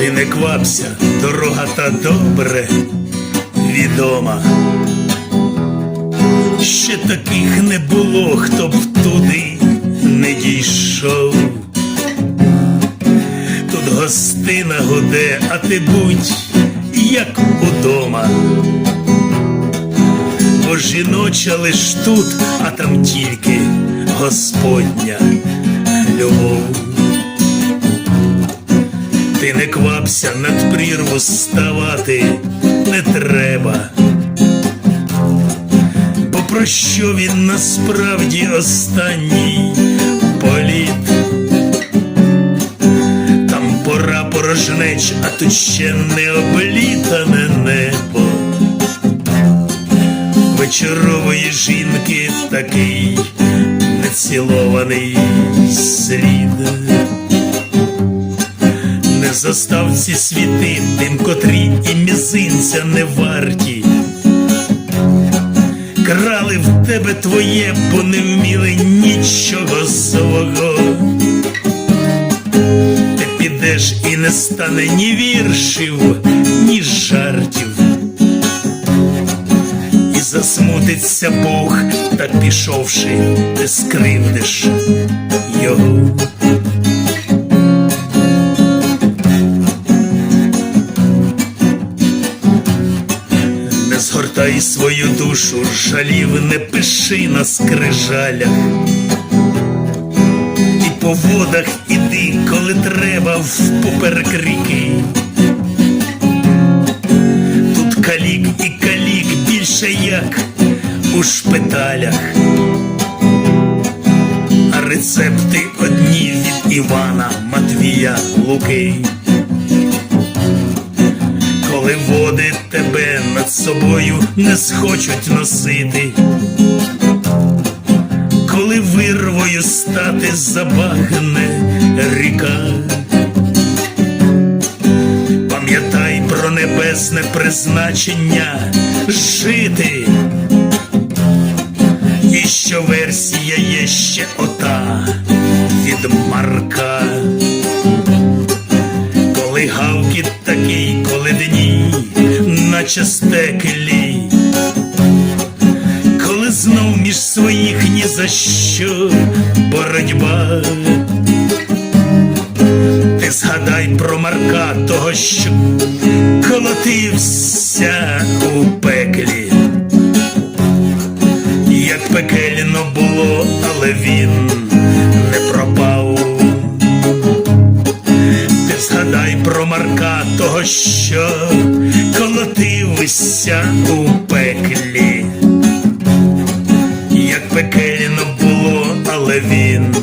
не квапся, дорога та добре відома. Ще таких не було, хто б туди не дійшов. Тут гостина гуде, а ти будь як удома. Бо жіноча лиш тут, а там тільки Господня не над прірву ставати не треба. Бо про що він насправді останній політ? Там пора порожнеч, а тут ще не облітане небо. Вечорової жінки такий нецілований слід. Не застав ці світи тим, котрі і мізинця не варті. Крали в тебе твоє, бо не вміли нічого свого. Ти підеш і не стане ні віршів, ні жартів. І засмутиться Бог, так пішовши, ти скривдиш його. Згортай свою душу, жалів, не пиши на скрижалях. І по водах іди, коли треба, впоперек ріки. Тут калік і калік більше як у шпиталях. А рецепти одні від Івана, Матвія, Луки. Коли води тебе над собою не схочуть носити, коли вирвою стати забагне ріка, пам'ятай про небесне призначення жити, і що версія є ще ота від Марка. Наче стеклі, коли знов між своїх ні за що боротьба. Ти згадай про Марка того, що колотився у пеклі, як пекельно було, але він не пропав. Ти згадай про Марка того, що колотився у пеклі, як пекельно було, але він